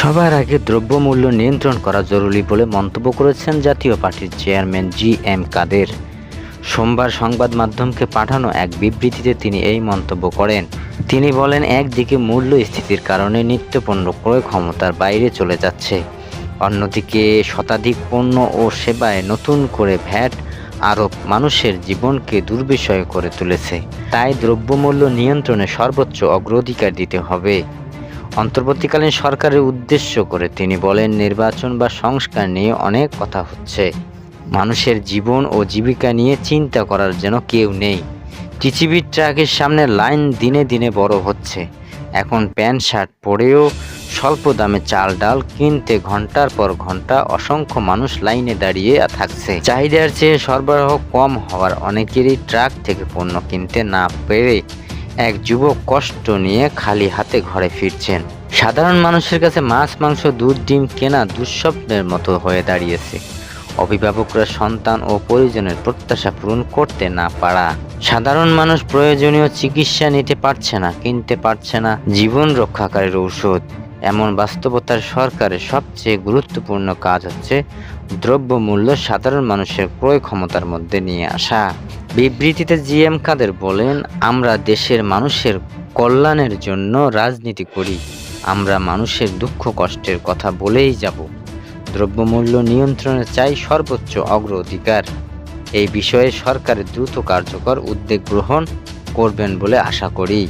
সবার আগে দ্রব্যমূল্য নিয়ন্ত্রণ করা জরুরি বলে মন্তব্য করেছেন জাতীয় পার্টির চেয়ারম্যান জি এম কাদের। সোমবার সংবাদ মাধ্যমকে পাঠানো এক বিবৃতিতে তিনি এই মন্তব্য করেন। তিনি বলেন, একদিকে মূল্যস্থিতির কারণে নিত্যপণ্য ক্রয় ক্ষমতার বাইরে চলে যাচ্ছে। অন্যদিকে শতাধিক পণ্য ও সেবায় নতুন করে ভ্যাট আরোপ মানুষের জীবনকে দুর্বিষয় করে তুলেছে। তাই দ্রব্যমূল্য নিয়ন্ত্রণে সর্বোচ্চ অগ্রাধিকার দিতে হবে। অন্তর্বর্তীকালীন সরকারের উদ্দেশ্য করে তিনি বলেন, নির্বাচন বা সংস্কার নিয়ে অনেক কথা হচ্ছে। মানুষের জীবন ও জীবিকা নিয়ে চিন্তা করার যেন কেউ নেই। টিচিবির ট্রাকের সামনে লাইন দিনে দিনে বড় হচ্ছে। এখন প্যান্ট, শার্ট পরেও স্বল্প দামে চাল, ডাল কিনতে ঘণ্টার পর ঘণ্টা অসংখ্য মানুষ লাইনে দাঁড়িয়ে থাকছে। চাহিদার চেয়ে সরবরাহ কম হওয়ার অনেকেরই ট্রাক থেকে পণ্য কিনতে না পেরে এক যুবক কষ্ট নিয়ে খালি হাতে ঘরে ফিরছেন। সাধারণ মানুষের কাছে মাছ, মাংস, দুধ, ডিম কেনা দুঃস্বপ্নের মতো হয়ে দাঁড়িয়েছে। অভিভাবকরা সন্তান ও পরিজনের প্রত্যাশা পূরণ করতে না পারা। সাধারণ মানুষ প্রয়োজনীয় চিকিৎসা নিতে পারছে না, কিনতে পারছে না, জীবন রক্ষাকারীর ঔষধ। এমন বাস্তবতার সরকারের সবচেয়ে গুরুত্বপূর্ণ কাজ হচ্ছে দ্রব্যমূল্য সাধারণ মানুষের ক্রয় ক্ষমতার মধ্যে নিয়ে আসা। বিবৃতিতে জিএম কাদের বলেন, আমরা দেশের মানুষের কল্যাণের জন্য রাজনীতি করি, আমরা মানুষের দুঃখ কষ্টের কথা বলেই যাব। দ্রব্যমূল্য নিয়ন্ত্রণে চাই সর্বোচ্চ অগ্রাধিকার। এই বিষয়ে সরকারের দ্রুত কার্যকর উদ্যোগ গ্রহণ করবেন বলে আশা করি।